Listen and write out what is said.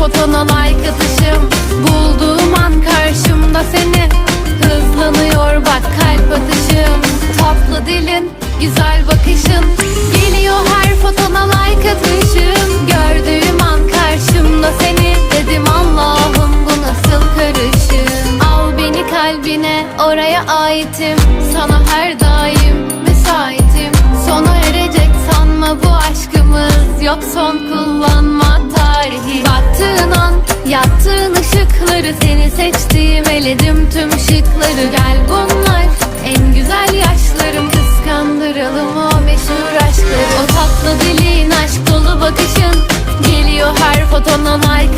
fotona like atışım Bulduğum an karşımda seni. Hızlanıyor bak kalp atışım Tatlı dilin, güzel bakışın. Geliyor her fotona like atışım Gördüğüm an karşımda seni. Dedim Allah'ım bu nasıl karışım? Al beni kalbine oraya aitim. Sana her daim müsaitim. Sona erecek sanma bu aşkımız. Yok son kullanma tarihi. Baktığın Yaktığın ışıkları seni seçtiğim eledim tüm şıkları. Gel bunlar en güzel yaşlarım. Kıskandıralım o meşhur aşkları. O tatlı dilin aşk dolu bakışın Geliyor her fotonan ay